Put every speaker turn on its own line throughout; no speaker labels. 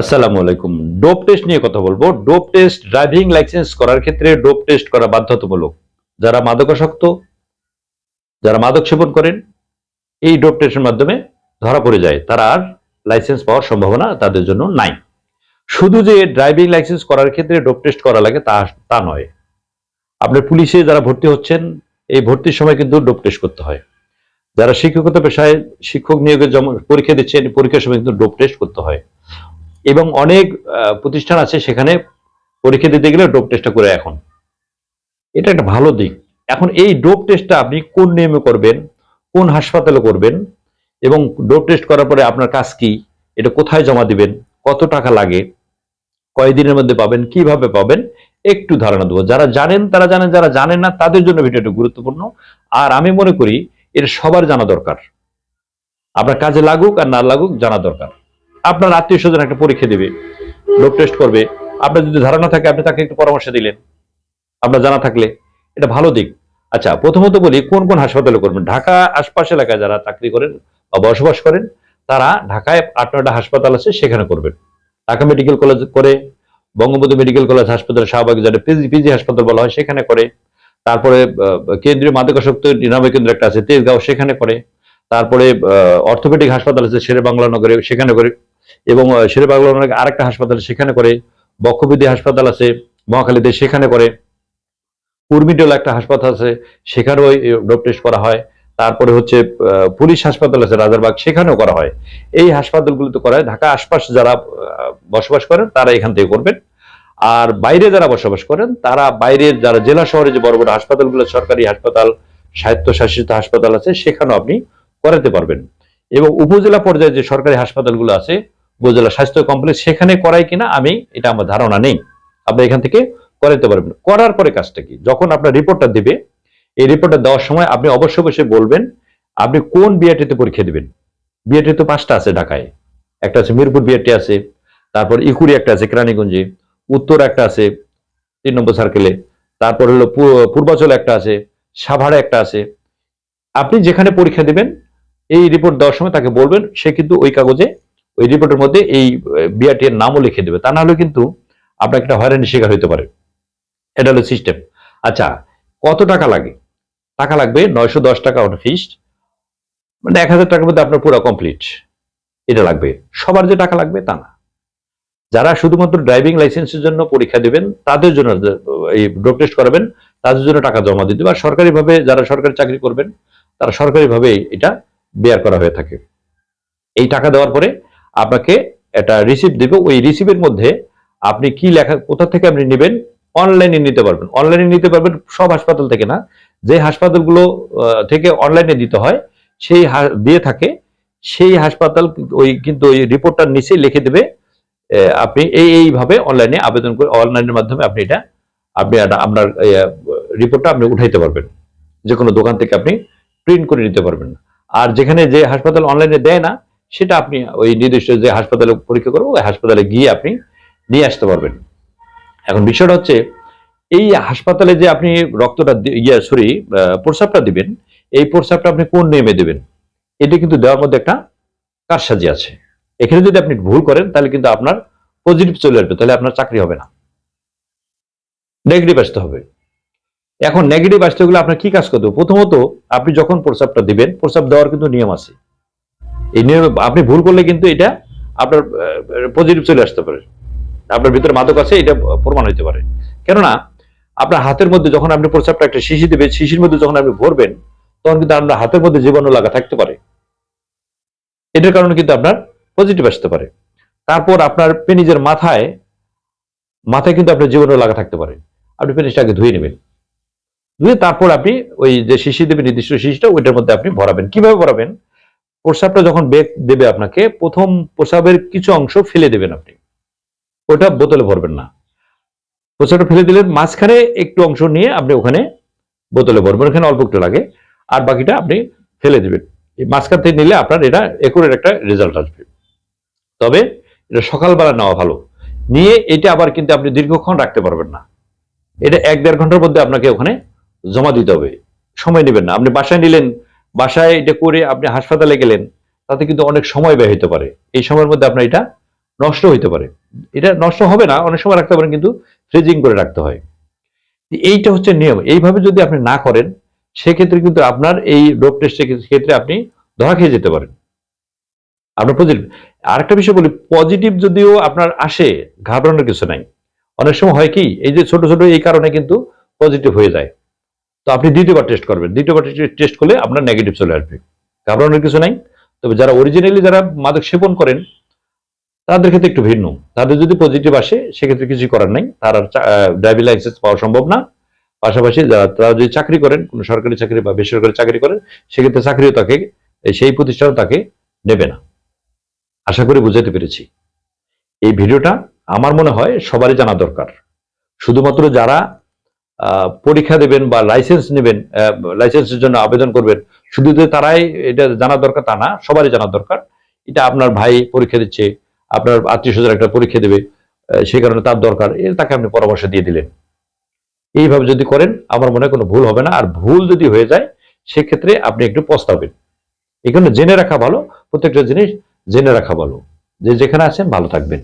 আসসালামু আলাইকুম। Dope test নিয়ে কথা বলব। ডোপ টেস্ট ড্রাইভিং লাইসেন্স করার ক্ষেত্রে ডোপ টেস্ট করা বাধ্যতামূলক। যারা মাদকাসক্ত, যারা মাদক সেবন করেন, এই ডোপ টেস্টের মাধ্যমে ধরা পড়ে যায়। তারা আর লাইসেন্স পাওয়ার সম্ভাবনা তাদের জন্য নাই। শুধু যে ড্রাইভিং লাইসেন্স করার ক্ষেত্রে ডোপ টেস্ট করা লাগে তা তা নয়। আপনার পুলিশে যারা ভর্তি হচ্ছেন, এই ভর্তির সময় কিন্তু ডোপ টেস্ট করতে হয়। যারা শিক্ষকতা পেশায় শিক্ষক নিয়োগের পরীক্ষা দিচ্ছেন, পরীক্ষার সময় কিন্তু ডোপ টেস্ট করতে হয়। এবং অনেক প্রতিষ্ঠান আছে সেখানে পরীক্ষা দিতে গেলে ডোপ টেস্টটা করে এখন এটা একটা ভালো দিক। এখন এই ডোপ টেস্টটা আপনি কোন নিয়মে করবেন, কোন হাসপাতালে করবেন, এবং ডোপ টেস্ট করার পরে আপনার কাজ কি, এটা কোথায় জমা দিবেন, কত টাকা লাগে, কয়দিনের মধ্যে পাবেন, কীভাবে পাবেন, একটু ধারণা দেবো। যারা জানেন, তারা জানেন, যারা জানেন না, তাদের জন্য ভিডিওটা গুরুত্বপূর্ণ। আর আমি মনে করি, এর সবার জানা দরকার। আপনার কাজে লাগুক আর না লাগুক, জানা দরকার। আপনার আত্মীয় স্বজন একটা পরীক্ষা দেবে ডোপ টেস্ট করবে। আপনার যদি ধারণা থাকে, আপনি তাকে একটু পরামর্শ দিলেন। আপনার জানা থাকলে, এটা ভালো দিক। আচ্ছা প্রথমত বলি, কোন কোন হাসপাতালে করবেন? ঢাকা আশপাশ এলাকায় যারা চাকরি করেন বা বসবাস করেন, তারা ঢাকায় আট নয়টা হাসপাতাল আছে, সেখানে করবেন। ঢাকা মেডিকেল কলেজ করে, বঙ্গবন্ধু মেডিকেল কলেজ হাসপাতাল শাহবাগ যেটা পিজি পিজি হাসপাতাল বলা হয়, সেখানে করে। তারপরে কেন্দ্রীয় মাদকাসক্ত নিরাময় কেন্দ্র একটা আছে, তেজগাঁও, সেখানে করে। তারপরে অর্থোপেডিক হাসপাতাল আছে শেরে বাংলা নগরে, সেখানে করে। এবং শেরে নগরে আরেকটা হাসপাতাল সেখানে করে, বক্ষবিধি হাসপাতাল আছে, মহাখালীতে সেখানে করে। কুর্মিটোল একটা হাসপাতাল আছে, সেখানেও ডোপ টেস্ট করা হয়। তারপরে হচ্ছে পুলিশ হাসপাতাল আছে, রাজারবাগ, সেখানেও করা হয়। এই হাসপাতালগুলোতে করা হয়, ঢাকা আশপাশ যারা বসবাস করেন, তারা এখান থেকে করবেন। আর বাইরে যারা বসবাস করেন, তারা বাইরের যারা জেলা শহরে যে বড় বড় হাসপাতালগুলো, সরকারি হাসপাতাল, স্বায়ত্তশাসিত হাসপাতাল আছে, সেখানেও আপনি করাতে পারবেন। এবং উপজেলা পর্যায়ে যে সরকারি হাসপাতালগুলো আছে উপজেলা স্বাস্থ্য কমপ্লেক্স সেখানে করাই কিনা আমি, এটা আমার ধারণা নেই। আপনি এখান থেকে করাতে পারবেন। করার পরে কাজটা কি? যখন আপনার রিপোর্টটা দিবে, এই রিপোর্টটা দেওয়ার সময় আপনি অবশ্যই অবশ্যই বলবেন, আপনি কোন বিআরটিতে পরীক্ষা দিবেন? বিআরটি তো পাঁচটা আছে ঢাকায়। একটা আছে মিরপুর বিআরটি আছে, তারপর ইকুরি একটা আছে কেরানীগঞ্জে, উত্তর একটা আছে তিন নম্বর সার্কেলে তারপর হলো পূর্বাচলে একটা আছে, সাভারে একটা আছে। আপনি যেখানে পরীক্ষা দেবেন, এই রিপোর্ট দেওয়ার সময় তাকে বলবেন, সে কিন্তু ওই কাগজে ওই রিপোর্টের মধ্যে এই বিআরটি এর নামও লিখে দেবে। তা না হলে কিন্তু আপনার একটা হয়রানির শিকার হতে পারে। এটা হলো সিস্টেম আচ্ছা কত টাকা লাগে? টাকা লাগবে নয়শো দশ টাকা অন ফিস্ট মানে এক হাজার টাকার মধ্যে আপনার পুরো কমপ্লিট এটা লাগবে। সবার যে টাকা লাগবে তা না। যারা শুধুমাত্র ড্রাইভিং লাইসেন্সের জন্য পরীক্ষা দেবেন, তাদের জন্য এই ড্রপ টেস্ট করাবেন, তাদের জন্য টাকা জমা দিতে আর সরকারিভাবে যারা সরকারি চাকরি করবেন, তারা সরকারিভাবে এটা বেয়ার করা হয়ে থাকে। এই টাকা দেওয়ার পরে আপনাকে একটা রিসিপ্ট দেবে। ওই রিসিপ্টের মধ্যে আপনি কি লেখা, কোথা থেকে আপনি নেবেন অনলাইনে নিতে পারবেন। অনলাইনে নিতে পারবেন সব হাসপাতাল থেকে না। যে হাসপাতালগুলো থেকে অনলাইনে দিতে হয়, সেই দিয়ে থাকে। সেই হাসপাতাল ওই কিন্তু ওই রিপোর্টটার নিচে লিখে দেবে আপনি এই, এইভাবে অনলাইনে আবেদন করে অনলাইনের মাধ্যমে আপনি এটা, আপনি আপনার রিপোর্টটা আপনি উঠাইতে পারবেন। যে কোনো দোকান থেকে আপনি প্রিন্ট করে নিতে পারবেন। আর যেখানে যে হাসপাতাল অনলাইনে দেয় না সেটা আপনি ওই নির্দিষ্ট যে হাসপাতালে পরীক্ষা করব, ওই হাসপাতালে গিয়ে আপনি নিয়ে আসতে পারবেন। এখন বিষয়টা হচ্ছে, এই হাসপাতালে যে আপনি রক্তটা ইয়ে সরি প্রস্রাবটা দিবেন, এই প্রস্রাবটা আপনি কোন নিয়মে দেবেন? এটা কিন্তু দেওয়ার মধ্যে একটা কারসাজি আছে। এখানে যদি আপনি ভুল করেন, তাহলে কিন্তু আপনার পজিটিভ চলে আসবে, তাহলে আপনার চাকরি হবে না। নেগেটিভ আসতে হবে। এখন নেগেটিভ আসতে গেলে আপনার কি কাজ করতে হবে? প্রথমত, আপনি যখন প্রস্রাবটা দিবেন, প্রস্রাব দেওয়ার কিন্তু নিয়ম আছে। এই আপনি ভুল করলে কিন্তু এটা আপনার পজিটিভ চলে আসতে পারে। আপনার ভিতরে মাদক আছে, এটা প্রমাণ হইতে পারে। কেননা, আপনার হাতের মধ্যে যখন আপনি প্রস্রাবটা একটা শিশি দেবে, শিশির মধ্যে যখন আপনি ভরবেন, তখন কিন্তু আপনার হাতের মধ্যে জীবাণু লাগা থাকতে পারে। এটার কারণে কিন্তু আপনার পজিটিভ আসতে পারে। তারপর আপনার পেনিজের মাথায় মাথায় কিন্তু আপনার জীবাণু লাগা থাকতে পারে। আপনি পেনিসটাকে ধুয়ে নেবেন। ধুয়ে তারপর আপনি ওই যে শিশি দেবে, নির্দিষ্ট শিশিটা, ওইটার মধ্যে আপনি ভরাবেন। কীভাবে ভরাবেন? প্রস্রাবটা যখন বেগ দেবে আপনাকে, প্রথম প্রস্রাবের কিছু অংশ ফেলে দেবেন আপনি। ওটা বোতলে ভরবেন না। প্রস্রাবটা ফেলে দিলেন, মাঝখানে একটু অংশ নিয়ে আপনি ওখানে বোতলে ভরবেন, ওখানে অল্প একটু লাগে। আর বাকিটা আপনি ফেলে দেবেন। মাঝখান থেকে নিলে আপনার এটা একুরের একটা রেজাল্ট আসবে। তবে এটা সকালবেলা নেওয়া ভালো। নিয়ে এটা আবার কিন্তু আপনি দীর্ঘক্ষণ রাখতে পারবেন না। এটা এক দেড় ঘণ্টার মধ্যে আপনাকে ওখানে জমা দিতে হবে। সময় নেবেন না। আপনি বাসায় নিলেন বাসায় এটা করে আপনি হাসপাতালে গেলেন, তাতে কিন্তু অনেক সময় ব্যয় হতে পারে। এই সময়ের মধ্যে আপনার এটা নষ্ট হইতে পারে। এটা নষ্ট হবে না, অনেক সময় রাখতে পারেন, কিন্তু ফ্রিজিং করে রাখতে হয়। এইটা হচ্ছে নিয়ম। এইভাবে যদি আপনি না করেন, সেক্ষেত্রে কিন্তু আপনার এই ডোপ টেস্টের ক্ষেত্রে আপনি ধরা খেয়ে যেতে পারেন। আপনার পজিটিভ আরেকটা বিষয় বলি পজিটিভ যদিও আপনার আসে, ঘাবড়ানোর কিছু নাই। অনেক সময় হয় কি, এই যে ছোট ছোট এই কারণে কিন্তু পজিটিভ হয়ে যায়। আপনি দ্বিতীয়বার টেস্ট করবেন। দ্বিতীয়বার টেস্ট করলে আপনার নেগেটিভ চলে আসবে। ঘাবড়ানোর কিছু নাই। তবে যারা অরিজিনালি যারা মাদক সেবন করেন, তাদের ক্ষেত্রে একটু ভিন্ন। তাদের যদি পজিটিভ আসে, সেক্ষেত্রে কিছু করার নাই। তার আর ড্রাইভিং লাইসেন্স পাওয়া সম্ভব না। পাশাপাশি যারা, তারা যদি চাকরি করেন, কোনো সরকারি চাকরি বা বেসরকারি চাকরি করেন, সেক্ষেত্রে চাকরিও তাকে সেই প্রতিষ্ঠানও তাকে নেবে না। আশা করি বুঝাতে পেরেছি। এই ভিডিওটা আমার মনে হয় সবারই জানা দরকার। শুধুমাত্র যারা পরীক্ষা দেবেন বা লাইসেন্স নেবেন লাইসেন্সের জন্য আবেদন করবেন। শুধু যে তারাই এটা জানা দরকার তা না, সবারই জানা দরকার। এটা আপনার ভাই পরীক্ষা দিচ্ছে, আপনার আত্মীয় স্বজন একটা পরীক্ষা দেবে সেই কারণে তার দরকার। তাকে আপনি পরামর্শ দিয়ে দিলেন। এইভাবে যদি করেন, আমার মনে হয় কোনো ভুল হবে না। আর ভুল যদি হয়ে যায়, সেক্ষেত্রে আপনি একটু পস্তাবেন। এখানে জেনে রাখা ভালো, প্রত্যেকটা জিনিস জেনে রাখা ভালো। যে যেখানে আছেন, ভালো থাকবেন।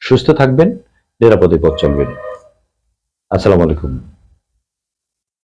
সুস্থ থাকবেন, নিরাপদে পথ চলবেন। আসসালামু আলাইকুম।